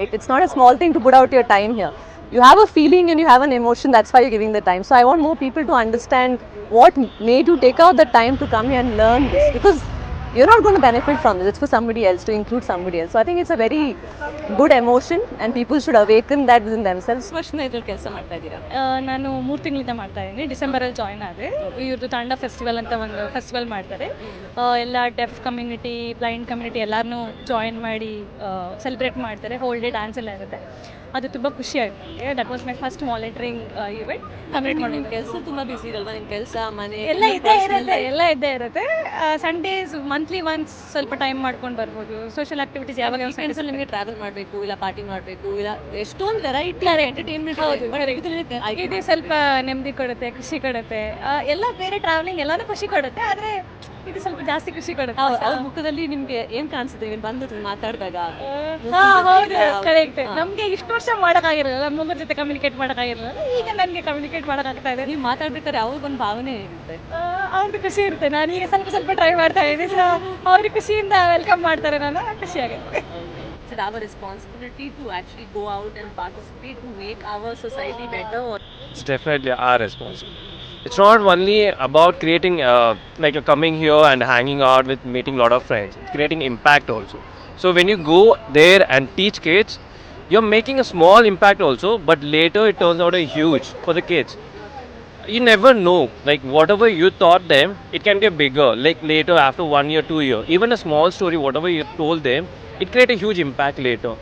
It's not a small thing to put out your time here. You have a feeling and you have an emotion, that's why you're giving the time. So I want more people to understand what made you take out the time to come here and learn this because you're not going to benefit from this. It's for somebody else, to include somebody else. So I think it's a very good emotion and people should awaken that within themselves. ವರ್ಷದಿಂದ ಕೆಲಸ ಮಾಡ್ತಾ ಇದ್ದೀರಾ ಆ, ನಾನು ಮೂರು ತಿಂಗಳಿಂದ ಮಾಡ್ತಾ ಇದ್ದೀನಿ. ಡಿಸೆಂಬರಲ್ಲಿ ಜಾಯ್ನ್ ಆದೆ. ಇವ್ರದ್ದು ತಾಂಡ ಫೆಸ್ಟಿವಲ್ ಅಂತ ಒಂದು ಫೆಸ್ಟಿವಲ್ ಮಾಡ್ತಾರೆ. ಆ, ಎಲ್ಲ ಡೆಫ್ ಕಮ್ಯುನಿಟಿ ಬ್ಲೈಂಡ್ ಕಮ್ಯುನಿಟಿ ಎಲ್ಲರನ್ನೂ ಜಾಯಿನ್ ಮಾಡಿ ಸೆಲೆಬ್ರೇಟ್ ಮಾಡ್ತಾರೆ. ಹೋಲ್ ಡೇ ಡ್ಯಾನ್ಸ್ ಎಲ್ಲ ಇರುತ್ತೆ. ಅದು ತುಂಬ ಖುಷಿ ಆಗುತ್ತೆ that was my first volunteering event complete ಮಾಡಿ ಕೆಲಸ ತುಂಬಾ ಬಿಸಿ ಇರಲ್ವಾ? ನಿಮ್ ಕೆಲಸ ಮನೆ ಎಲ್ಲ ಇದ್ದೇ ಇರುತ್ತೆ ಎಲ್ಲ ಇದ್ದೇ ಇರುತ್ತೆ. ಸಂಡೇಸ್ ಮಂತ್ಲಿ ಒನ್ಸ್ ಸ್ವಲ್ಪ ಟೈಮ್ ಮಾಡ್ಕೊಂಡು ಬರ್ಬೋದು. ಸೋಷಿಯಲ್ ಆಕ್ಟಿವಿಟೀಸ್ ಯಾವಾಗ ನಿಮಗೆ ಟ್ರಾವೆಲ್ ಮಾಡಬೇಕು ಇಲ್ಲ ಪಾರ್ಟಿ ಮಾಡಬೇಕು ಇಲ್ಲ ಎಷ್ಟೊಂದು ವೆರೈಟಿ ಎಂಟರ್ಟೈನ್ಮೆಂಟ್ ಇದು. ಸ್ವಲ್ಪ ನೆಮ್ಮದಿ ಕೊಡುತ್ತೆ ಖುಷಿ ಕೊಡುತ್ತೆ. ಎಲ್ಲ ಬೇರೆ ಟ್ರಾವೆಲಿಂಗ್ ಎಲ್ಲಾನು ಖುಷಿ ಕೊಡುತ್ತೆ ಆದ್ರೆ ಇದು ಸ್ವಲ್ಪ ಜಾಸ್ತಿ ಖುಷಿ ಕೊಡುತ್ತೆ. ಅವ್ರ ಮುಖದಲ್ಲಿ ನಿಮ್ಗೆ ಏನ್ ಕಾಣಿಸುತ್ತೆ? ನೀವು ಬಂದು ಮಾತಾಡಿದಾಗ? ಹಾ, ಹೌದು ಕರೆಕ್ಟ್ ನಮ್ಗೆ ಇಷ್ಟು ವರ್ಷ ಮಾಡೋಕ್ಕಾಗಿರಲ್ಲ ನಮ್ಮ ಜೊತೆ ಕಮ್ಯುನಿಕೇಟ್ ಮಾಡೋಕ್ಕಾಗಿರಲ್ಲ ಈಗ ನನಗೆ ಕಮ್ಯುನಿಕೇಟ್ ಮಾಡೋಕ್ಕಾಗ್ತಾ ಇದೆ. ನೀವು ಮಾತಾಡ್ಬೇಕಾದ್ರೆ ಅವ್ರಿಗೊಂದು ಭಾವನೆ ಇರುತ್ತೆ. ಅವ್ರದ್ದು ಅವ್ರಿಗೆ ಖುಷಿ ಇರುತ್ತೆ. ನಾನು ಈಗ ಸ್ವಲ್ಪ ಸ್ವಲ್ಪ ಟ್ರೈ ಮಾಡ್ತಾ ಇದ್ದೀನಿ ಸೊ ಅವ್ರಿಗೆ ಖುಷಿಯಿಂದ ವೆಲ್ಕಮ್ ಮಾಡ್ತಾರೆ ನಾನು ಖುಷಿ ಆಗುತ್ತೆ. It's our responsibility to actually go out and participate to make our society better. It's definitely our responsibility. It's not only about creating uh, like coming here and hanging out with meeting a lot of friends. It's creating impact also. So when you go there and teach kids, you're making a small impact also, but later it turns out a huge for the kids. You never know, like whatever you taught them, it can get bigger. Like later, after one year, two year, even a small story, whatever you told them, it create a huge impact later.